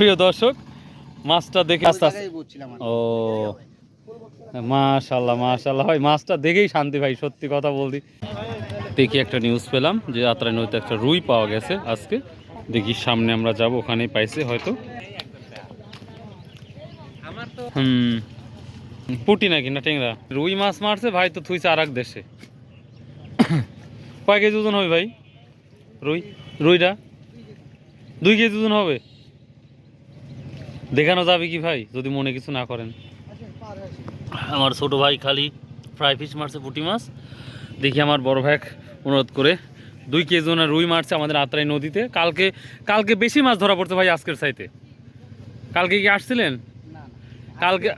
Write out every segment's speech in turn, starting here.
প্রিয় দর্শক মাছটা দেখে আস্তে আস্তে ও মাশাল্লাহ মাশাল্লাহ। ভাই মাছটা দেখেই শান্তি ভাই সত্যি কথা বলদি দেখি একটা নিউজ পেলাম যে আত্রাই নদীতে একটা রুই পাওয়া গেছে আজকে। দেখি সামনে আমরা যাব ওখানেই পাইছে হয়তো। হুম। পুটি নাকি না টেংরা রুই মাছ মারছে ভাই তো থুইছে আর এক দেশে। কয় কেজি ওজন হবে ভাই? রুই? রুইটা? দুই কেজি ওজন হবে? দেখানো যাবে কি ভাই? যদি মনে কিছু না করেন। আমার ছোট ভাই খালি ফ্রাই ফিশ মারছে পুঁটি মাছ। দেখি আমার বড় ভাই অনুরোধ করে দুই কেজি ওনার রুই মারছে আমাদের আত্রাই নদীতে। কালকে কালকে বেশি মাছ ধরা পড়ছে ভাই আজকের সাইতে কালকে কি আসছিলেন। কালকে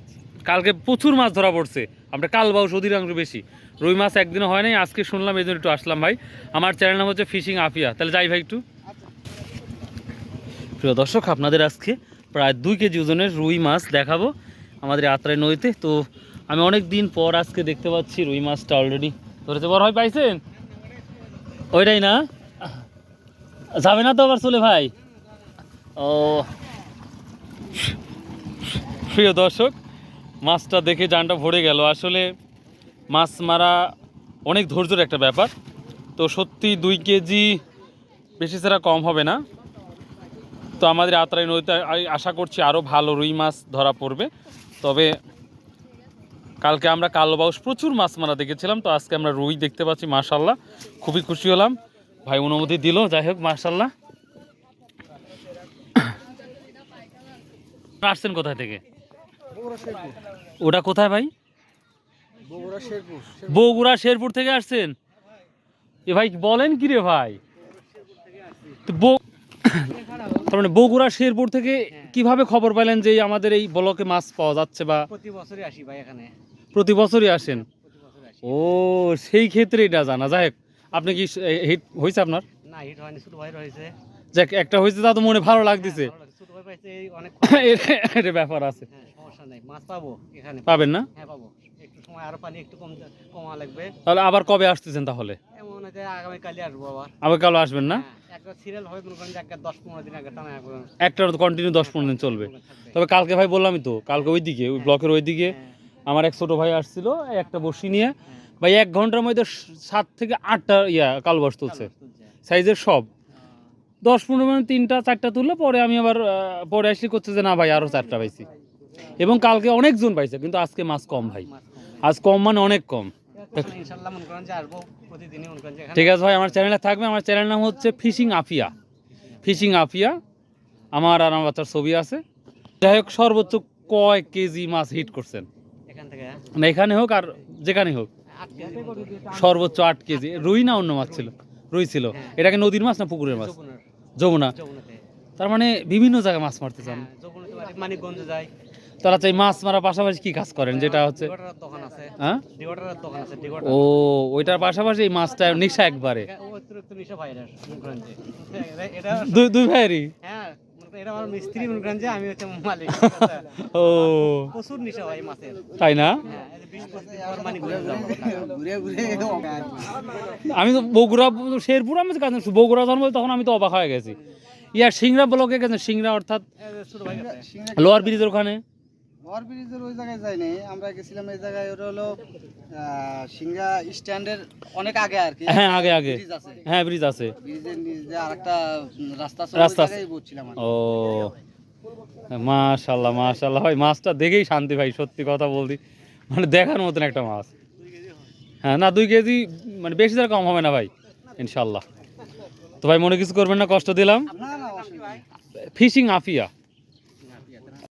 কালকে প্রচুর মাছ ধরা পড়ছে। আমরা কাল বাউস অধিকাংশ বেশি। রুই মাছ একদিনও হয় নাই আজকে শুনলাম এই জন্য একটু আসলাম ভাই। আমার চ্যানেল নাম হচ্ছে ফিশিং আফিয়া। তাহলে যাই ভাই একটু। আচ্ছা। প্রিয় দর্শক আপনাদের আজকে প্রায় দুই কেজি ওজনের রুই মাছ দেখাবো আমাদের আত্রাই নদীতে। তো আমি অনেক দিন পর আজকে দেখতে পাচ্ছি রুই মাছটা অলরেডি ধরেছে। বড় ভাই পাইছেন? ওইটাই না? যাবে না তো আবার চলে ভাই? ও। প্রিয় দর্শক, মাছটা দেখে জানটা ভরে গেল। আসলে মাছ মারা অনেক ধৈর্যের একটা ব্যাপার। তো সত্যি দুই কেজি বেশি ছাড়া কম হবে না। তো আমাদের আত্রাই নদীতে আশা করছি আরও ভালো রুই মাছ ধরা পড়বে। তবে কালকে আমরা কালোবাউস প্রচুর মাছ মারা দেখেছিলাম তো আজকে আমরা রুই দেখতে পাচ্ছি মাশাল্লাহ খুবই খুশি হলাম। ভাই অনুমতি দিল যাই হোক মাশাল্লাহ আসছেন কোথায় থেকে? ওটা কোথায় ভাই? বগুড়া শেরপুর। থেকে আসছেন? এ ভাই বলেন কি রে ভাই? তো বো- তার মানে বগুড়া শেরপুর থেকে কীভাবে খবর পেলেন যে আমাদের এই ব্লকে মাছ পাওয়া যাচ্ছে বা প্রতি বছরই আসি ভাই এখানে। প্রতি বছরই আসেন? আসি। ও সেই ক্ষেত্রে এটা জানা। যাই হোক আপনি কি হিট হয়েছে আপনার? না হিট হয়নি ছোট ভাই রয়েছে। যাক একটা হয়েছে তা তো মনে ভালো লাগতেছে। অনেক এটা- ব্যাপার আছে। হ্যাঁ সমস্যা নাই মাছ পাবো এখানে। পাবেন না? হ্যাঁ পাবো। একটু সময় আরও পানি একটু কম কমা লাগবে। তাহলে আবার কবে আসতেছেন তাহলে? আবার। কালো আসবেন না? হ্যাঁ, একটা কন্টিনিউ দশ পনেরো দিন চলবে। তবে কালকে ভাই বললামই তো কালকে ওই দিকে ওই ব্লকের ওই দিকে হ্যাঁ, আমার এক ছোট ভাই আসছিল একটা বসি নিয়ে। হ্যাঁ। ভাই এক ঘণ্টার মধ্যে সাত থেকে আটটা ইয়া কালবাস তুলছে তুলছে। সাইজের সব। দশ পনেরো মিনিট তিনটা চারটা তুললে পরে আমি আবার পরে আসলে করছে যে না ভাই আরও চারটা পাইছি। এবং কালকে অনেকজন পাইছে কিন্তু আজকে মাছ কম ভাই। আজ কম মানে অনেক কম। ঠিক আছে ভাই আমার চ্যানেলে থাকবে। আমার চ্যানেল নাম হচ্ছে ফিশিং আফিয়া ফিশিং আফিয়া আমার আর আমার বাচ্চার ছবি আছে। যাই হোক সর্বোচ্চ কয় কেজি মাছ হিট করছেন? হ্যাঁ, না এখানে হোক আর যেখানে হোক। সর্বোচ্চ আট কেজি। রুই না অন্য মাছ ছিল? রুই ছিল। এটাকে নদীর মাছ না পুকুরের মাছ? যমুনা। তার মানে বিভিন্ন জায়গায় মাছ মারতে চান। হ্যাঁ মানিকগঞ্জ যায় তারা চাই মাছ মারার পাশাপাশি কি কাজ করেন যেটা হচ্ছে ডিগোটারের দোকান আছে হ্যাঁ ডিগোটারের দোকান আছে ডিগোটার ও ওইটার পাশাপাশি এই মাছটা নেশা একবারে মনে দুই দুই ভাইয়েরই হ্যাঁ মনে করেন এটা আমার মিস্ত্রি মনে করেন যে আমি হচ্ছে ও তাই না হ্যাঁ এই আমি তো বগুড়া শেরপুর আমি তো কাজ বগুড়া জন্ম তখন আমি তো অবাক হয়ে গেছি ইয়ার সিংড়া ব্লকে গেছেন সিংড়া অর্থাৎ এই লোয়ার ব্রিজের ওখানে লোয়ার ব্রিজের ওই জায়গায় যাইনি আমরা গেছিলাম এই জায়গায় ওটা হলো সিংহা স্ট্যান্ডের অনেক আগে আর কি। হ্যাঁ আগে আগে। হ্যাঁ ব্রিজ আছে। ব্রিজের নিচে আরেকটা রাস্তা আছে রাস্তা ও মাশাল্লাহ মাশাল্লাহ ভাই মাছটা দেখেই শান্তি ভাই সত্যি কথা বলতি। মানে দেখার মতন একটা মাছ। হ্যাঁ না দুই কেজি মানে বেশি তার কম হবে না ভাই ইনশাল্লাহ তো ভাই মনে কিছু করবেন না? কষ্ট দিলাম। নেই। ফিশিং আফিয়া।